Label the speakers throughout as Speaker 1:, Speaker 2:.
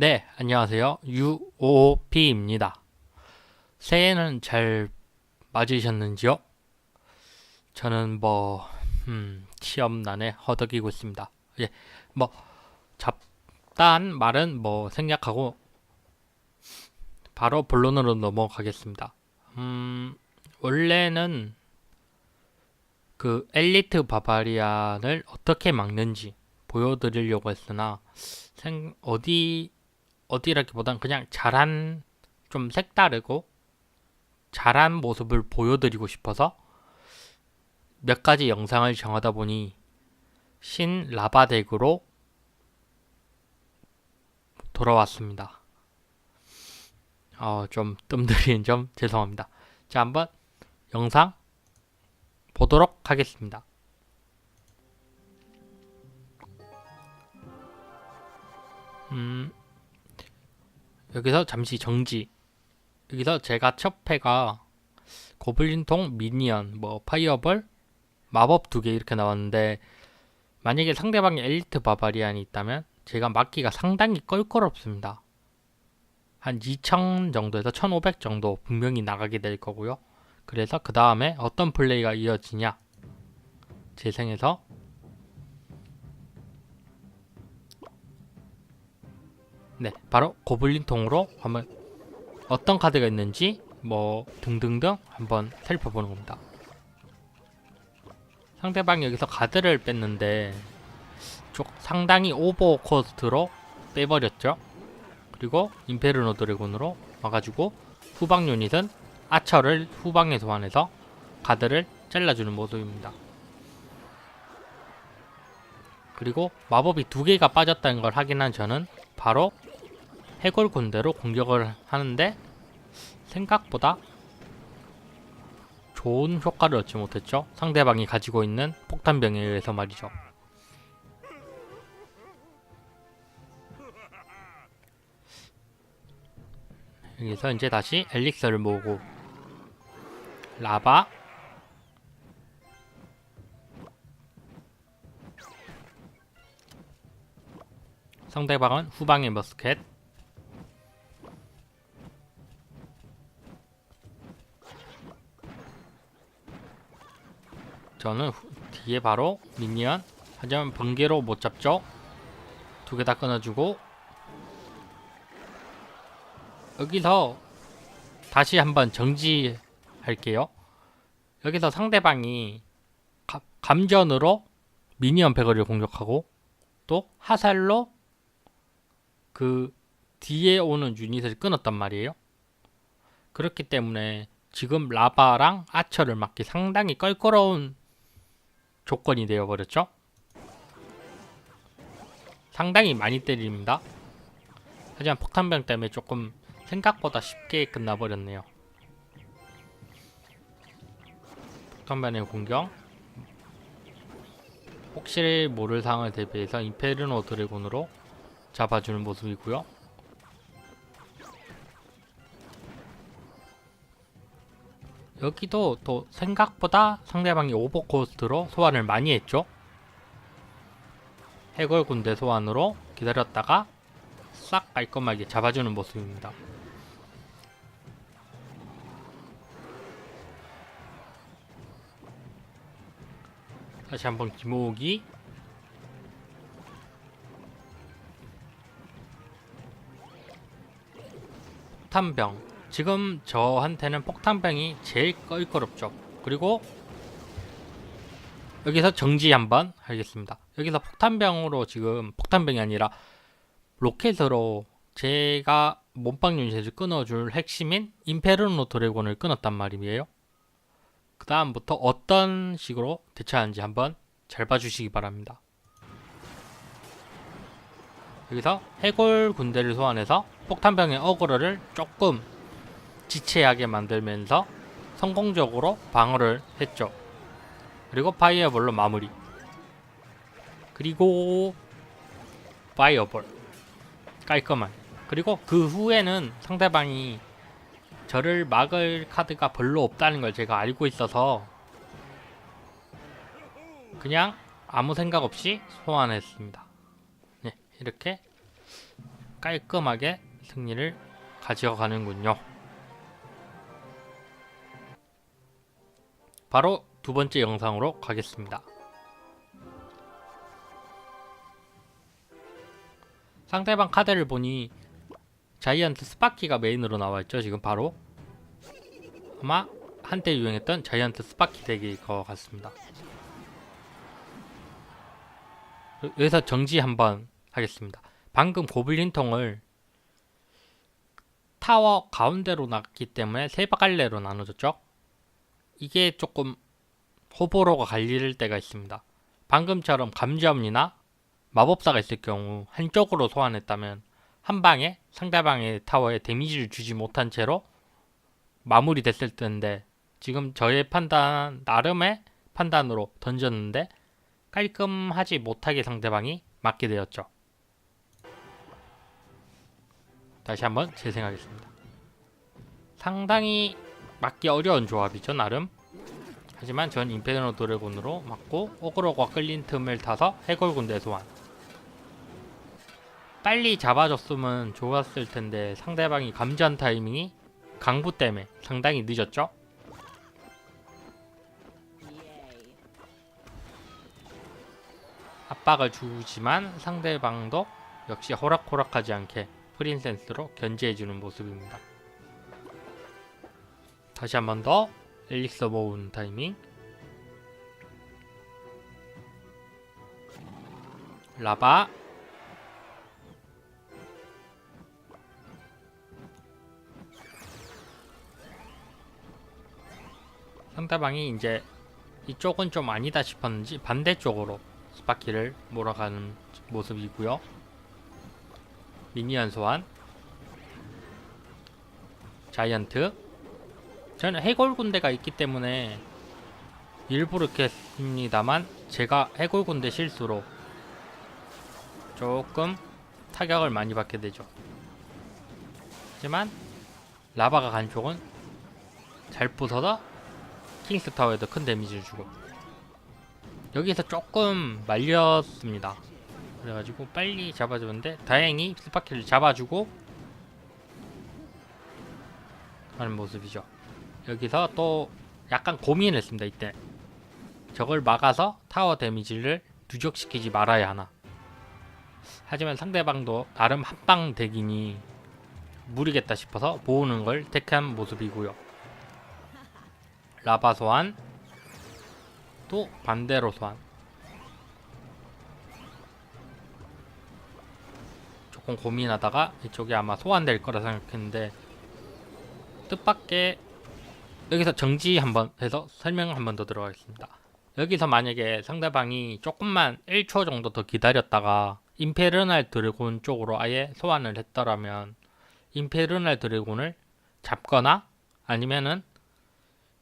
Speaker 1: 네, 안녕하세요. UOP입니다. 새해는 잘 맞으셨는지요? 저는 뭐, 음, 취업난에 허덕이고 있습니다. 예, 뭐, 잡다한 말은 뭐 생략하고, 바로 본론으로 넘어가겠습니다. 음, 원래는 그 엘리트 바바리안을 어떻게 막는지 보여드리려고 했으나, 생, 어디, 어디라기보단 그냥 잘한, 좀 색다르고, 잘한 모습을 보여드리고 싶어서 몇 가지 영상을 정하다 보니 신 라바 덱으로 돌아왔습니다. 어, 좀 뜸들이는 점 죄송합니다. 자, 한번 영상 보도록 하겠습니다. 음, 여기서 잠시 정지. 여기서 제가 첫 패가 고블린통, 미니언, 뭐 파이어볼, 마법 두 개 이렇게 나왔는데 만약에 상대방이 엘리트 바바리안이 있다면 제가 막기가 상당히 껄끄럽습니다. 한 2000 정도에서 1500 정도 분명히 나가게 될 거고요. 그래서 그 다음에 어떤 플레이가 이어지냐 재생해서 네 바로 고블린통으로 한번 어떤 카드가 있는지 뭐 등등등 한번 살펴보는 겁니다. 상대방이 여기서 카드를 뺐는데 쪽 상당히 오버 코스트로 빼버렸죠. 그리고 임페르노 드래곤으로 와가지고 후방 유닛은 아처를 후방에 소환해서 카드를 잘라주는 모습입니다. 그리고 마법이 두 개가 빠졌다는 걸 확인한 저는 바로 해골 군대로 공격을 하는데 생각보다 좋은 효과를 얻지 못했죠. 상대방이 가지고 있는 폭탄병에 의해서 말이죠. 여기서 이제 다시 엘릭서를 모으고 라바 상대방은 후방의 머스켓 저는 후- 뒤에 바로 미니언 하지만 번개로 못 잡죠. 두 개 다 끊어주고. 여기서 다시 한번 정지할게요. 여기서 상대방이 가- 감전으로 미니언 패거리를 공격하고 또 화살로 그 뒤에 오는 유닛을 끊었단 말이에요. 그렇기 때문에 지금 라바랑 아처를 막기 상당히 껄끄러운 조건이 되어버렸죠. 상당히 많이 때립니다. 하지만 폭탄병 때문에 조금 생각보다 쉽게 끝나버렸네요. 폭탄병의 공격 혹시 모를 상황을 대비해서 임페르노 드래곤으로 잡아주는 모습이고요. 여기도 또 생각보다 상대방이 오버코스트로 소환을 많이 했죠. 해골 군대 소환으로 기다렸다가 싹 깔끔하게 잡아주는 모습입니다. 다시 한번 기모으기 폭탄병 지금 저한테는 폭탄병이 제일 껄끄럽죠. 그리고 여기서 정지 한번 하겠습니다. 여기서 폭탄병으로 지금 폭탄병이 아니라 로켓으로 제가 몸빵 유닛을 끊어줄 핵심인 임페르노 드래곤을 끊었단 말이에요. 그 다음부터 어떤 식으로 대처하는지 한번 잘 봐주시기 바랍니다. 여기서 해골 군대를 소환해서 폭탄병의 어그로를 조금 지체하게 만들면서 성공적으로 방어를 했죠. 그리고 파이어볼로 마무리. 그리고 파이어볼 깔끔한. 그리고 그 후에는 상대방이 저를 막을 카드가 별로 없다는 걸 제가 알고 있어서 그냥 아무 생각 없이 소환했습니다. 네, 이렇게 깔끔하게 승리를 가져가는군요. 바로 두 번째 영상으로 가겠습니다. 상대방 카드를 보니 자이언트 스파키가 메인으로 나와 있죠. 지금 바로 아마 한때 유행했던 자이언트 스파키 덱일 것 같습니다. 여기서 정지 한번 하겠습니다. 방금 고블린통을 타워 가운데로 놨기 때문에 세 갈래로 나눠졌죠. 이게 조금 호불호가 갈릴 때가 있습니다. 방금처럼 감지엄이나 마법사가 있을 경우 한쪽으로 소환했다면 한 방에 상대방의 타워에 데미지를 주지 못한 채로 마무리됐을 텐데 지금 저의 판단 나름의 판단으로 던졌는데 깔끔하지 못하게 상대방이 맞게 되었죠. 다시 한번 재생하겠습니다. 상당히 맞기 어려운 조합이죠 나름. 하지만 전 임페르노 드래곤으로 맞고 오그로가 끌린 틈을 타서 해골 군대 소환. 빨리 잡아줬으면 좋았을 텐데 상대방이 감지한 타이밍이 강부 때문에 상당히 늦었죠. 압박을 주지만 상대방도 역시 호락호락하지 않게 프린센스로 견제해주는 모습입니다. 다시 한 번 더. 엘릭서 모은 타이밍. 라바. 상대방이 이제 이쪽은 좀 아니다 싶었는지 반대쪽으로 스파키를 몰아가는 모습이고요. 미니언 소환. 자이언트 저는 해골 군대가 있기 때문에 일부러 이렇게 했습니다만 제가 해골 군대 실수로 조금 타격을 많이 받게 되죠. 하지만 라바가 간 쪽은 잘 부숴서 킹스 타워에도 큰 데미지를 주고 여기서 조금 말렸습니다. 그래가지고 빨리 잡아주는데 다행히 스파키를 잡아주고 하는 모습이죠. 여기서 또 약간 고민했습니다. 이때 저걸 막아서 타워 데미지를 누적시키지 말아야 하나. 하지만 상대방도 나름 합방 덱이니 무리겠다 싶어서 모으는 걸 택한 모습이고요. 라바 소환 또 반대로 소환 조금 고민하다가 이쪽이 아마 소환될 거라 생각했는데 뜻밖의 여기서 정지 한번 해서 설명 한번 더 들어가겠습니다. 여기서 만약에 상대방이 조금만 1초 정도 더 기다렸다가 임페르날 드래곤 쪽으로 아예 소환을 했더라면 임페르날 드래곤을 잡거나 아니면은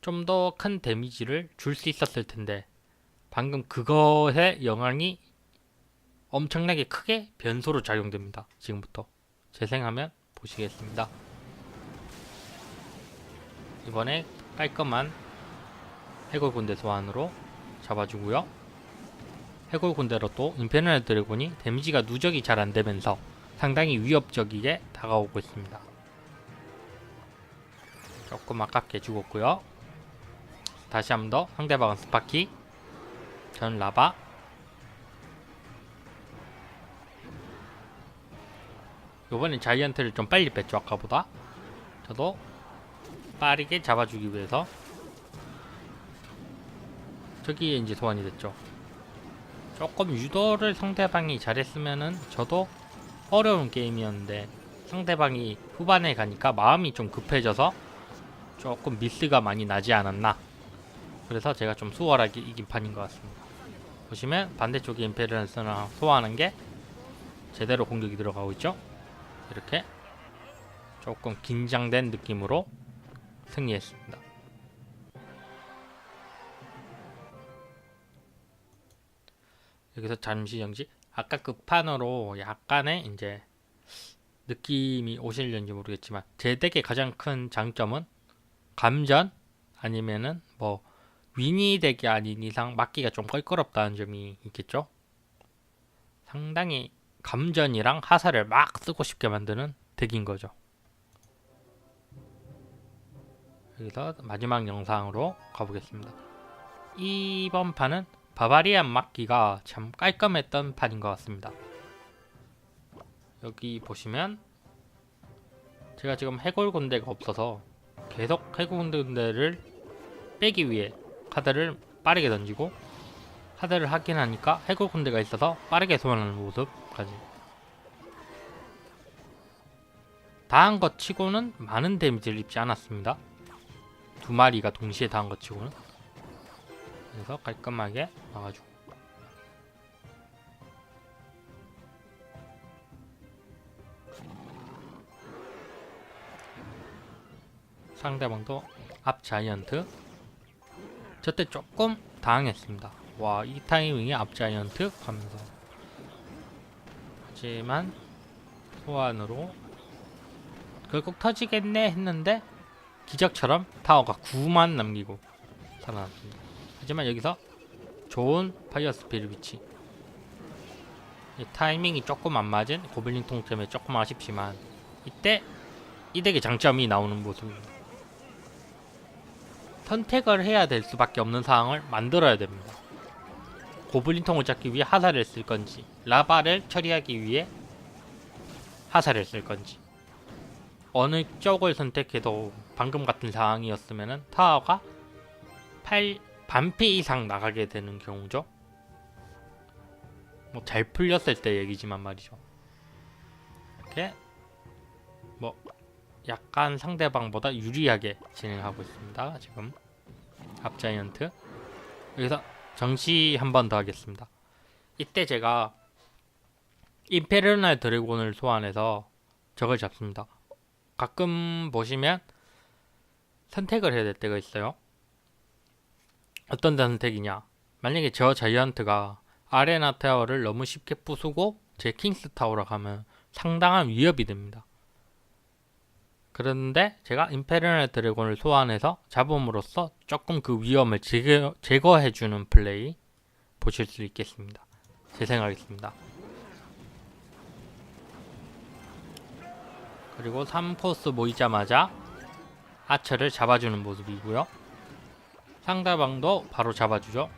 Speaker 1: 좀 더 큰 데미지를 줄 수 있었을 텐데 방금 그거의 영향이 엄청나게 크게 변수로 작용됩니다. 지금부터 재생하면 보시겠습니다. 이번에 깔끔한 해골 군대 소환으로 잡아주고요. 해골 군대로 또 인페르널 드래곤이 데미지가 누적이 잘 안되면서 상당히 위협적이게 다가오고 있습니다. 조금 아깝게 죽었고요. 다시 한 번 더 상대방은 스파키 전 라바 요번엔 자이언트를 좀 빨리 뺐죠 아까보다 저도 빠르게 잡아주기 위해서. 저기에 이제 소환이 됐죠. 조금 유도를 상대방이 잘했으면은 저도 어려운 게임이었는데 상대방이 후반에 가니까 마음이 좀 급해져서 조금 미스가 많이 나지 않았나. 그래서 제가 좀 수월하게 이긴 판인 것 같습니다. 보시면 반대쪽에 임페리언스를 소화하는 게 제대로 공격이 들어가고 있죠? 이렇게 조금 긴장된 느낌으로 승리했습니다 여기서 잠시 정지 아까 끝판으로 약간의 이제 느낌이 오실는지 모르겠지만 제 덱의 가장 큰 장점은 감전 아니면은 뭐 위니 덱이 아닌 이상 맞기가 좀 껄끄럽다는 점이 있겠죠. 상당히 감전이랑 하사를 막 쓰고 싶게 만드는 덱인 거죠. 여기서 마지막 영상으로 가보겠습니다. 이번 판은 바바리안 막기가 참 깔끔했던 판인 것 같습니다. 여기 보시면 제가 지금 해골 군대가 없어서 계속 해골 군대를 빼기 위해 카드를 빠르게 던지고 카드를 확인하니까 해골 군대가 있어서 빠르게 소환하는 모습까지 다한 것 치고는 많은 데미지를 입지 않았습니다. 두 마리가 동시에 다한 것 치고는. 그래서 깔끔하게 막아주고. 상대방도 앞 자이언트. 저때 조금 당황했습니다. 와 이 타이밍에 앞 자이언트 하면서. 하지만 소환으로. 결국 터지겠네 했는데 기적처럼 타워가 9만 남기고 살아났습니다 하지만 여기서 좋은 파이어 스피릿 위치 이 타이밍이 조금 안 맞은 고블린 통점에 조금 아쉽지만 이때 이 덱의 장점이 나오는 모습입니다 선택을 해야 될 수밖에 없는 상황을 만들어야 됩니다. 고블린 통을 잡기 위해 하사를 쓸 건지, 라바를 처리하기 위해 하사를 쓸 건지. 어느 쪽을 선택해도 방금 같은 상황이었으면 타워가 8 반피 이상 나가게 되는 경우죠. 뭐 잘 풀렸을 때 얘기지만 말이죠. 이렇게 뭐 약간 상대방보다 유리하게 진행하고 있습니다. 지금 앞자이언트 여기서 정시 한 번 더 하겠습니다. 이때 제가 임페르날 드래곤을 소환해서 적을 잡습니다. 가끔 보시면 선택을 해야 될 때가 있어요. 어떤 선택이냐? 만약에 저 자이언트가 아레나 타워를 너무 쉽게 부수고 제 킹스 타워로 가면 상당한 위협이 됩니다. 그런데 제가 임페리얼 드래곤을 소환해서 잡음으로써 조금 그 위험을 제거, 제거해주는 플레이 보실 수 있겠습니다. 제 생각이있습니다. 그리고 3코스 모이자마자 아처를 잡아주는 모습이고요. 상대방도 바로 잡아주죠.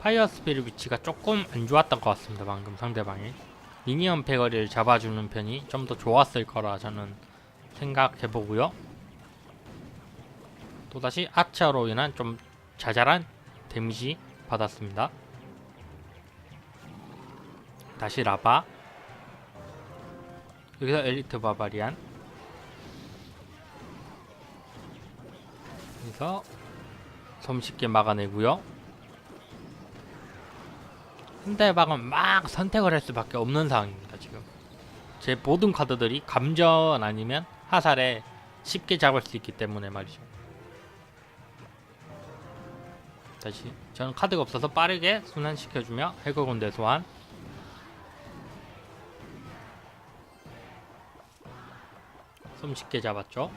Speaker 1: 파이어 스피릿 위치가 조금 안 좋았던 것 같습니다. 방금 상대방이. 미니언 패거리를 잡아주는 편이 좀 더 좋았을 거라 저는 생각해보고요. 또다시 아차로 인한 좀 자잘한 데미지 받았습니다. 다시 라바 여기서 엘리트 바바리안. 여기서 손쉽게 막아내고요. 상대방은 막 선택을 할 수밖에 없는 상황입니다 지금. 제 모든 카드들이 감전 아니면 하살에 쉽게 잡을 수 있기 때문에 말이죠. 다시 저는 카드가 없어서 빠르게 순환시켜주며 해골군대 소환 손쉽게 잡았죠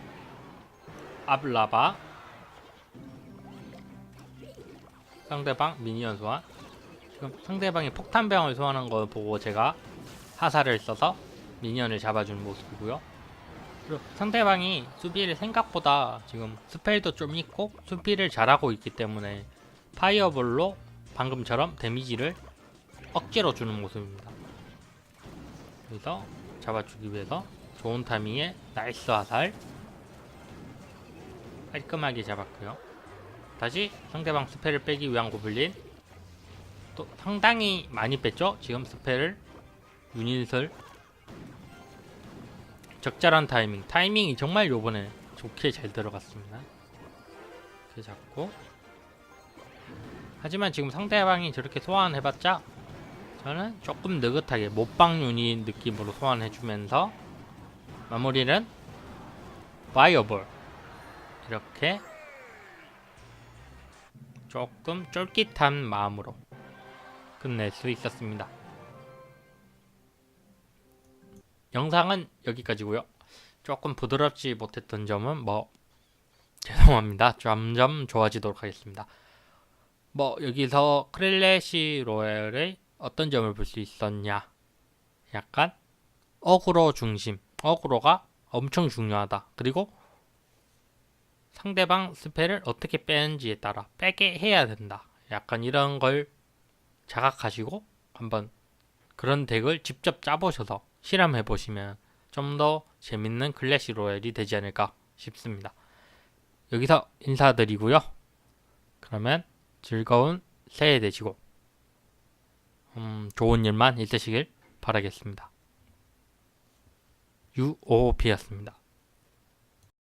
Speaker 1: 아블라바 상대방 미니언 소환 지금 상대방이 폭탄병을 소환한 걸 보고 제가 하사를 써서 미니언을 잡아주는 모습이고요. 그리고 상대방이 수비를 생각보다 지금 스펠도 좀 있고 수비를 잘하고 있기 때문에 파이어볼로 방금처럼 데미지를 억지로 주는 모습입니다. 그래서 잡아주기 위해서 좋은 타이밍에 나이스 화살 깔끔하게 잡았고요. 다시 상대방 스펠을 빼기 위한 고블린. 또 상당히 많이 뺐죠? 지금 스펠을. 유닛을. 적절한 타이밍. 타이밍이 정말 요번에 좋게 잘 들어갔습니다. 이렇게 잡고. 하지만 지금 상대방이 저렇게 소환해봤자 저는 조금 느긋하게 못방 유닛 느낌으로 소환해주면서 마무리는 바이어볼 이렇게 조금 쫄깃한 마음으로 끝낼 수 있었습니다. 영상은 여기까지고요. 조금 부드럽지 못했던 점은 뭐 죄송합니다. 점점 좋아지도록 하겠습니다. 뭐 여기서 크릴레시 로얄의 어떤 점을 볼 수 있었냐? 약간 어그로 중심, 어그로가 엄청 중요하다. 그리고 상대방 스펠을 어떻게 빼는지에 따라 빼게 해야 된다. 약간 이런 걸 자각하시고 한번 그런 덱을 직접 짜보셔서 실험해 보시면 좀 더 재밌는 클래시 로얄이 되지 않을까 싶습니다. 여기서 인사드리고요. 그러면 즐거운 새해 되시고 음, 좋은 일만 있으시길 바라겠습니다. UOP였습니다.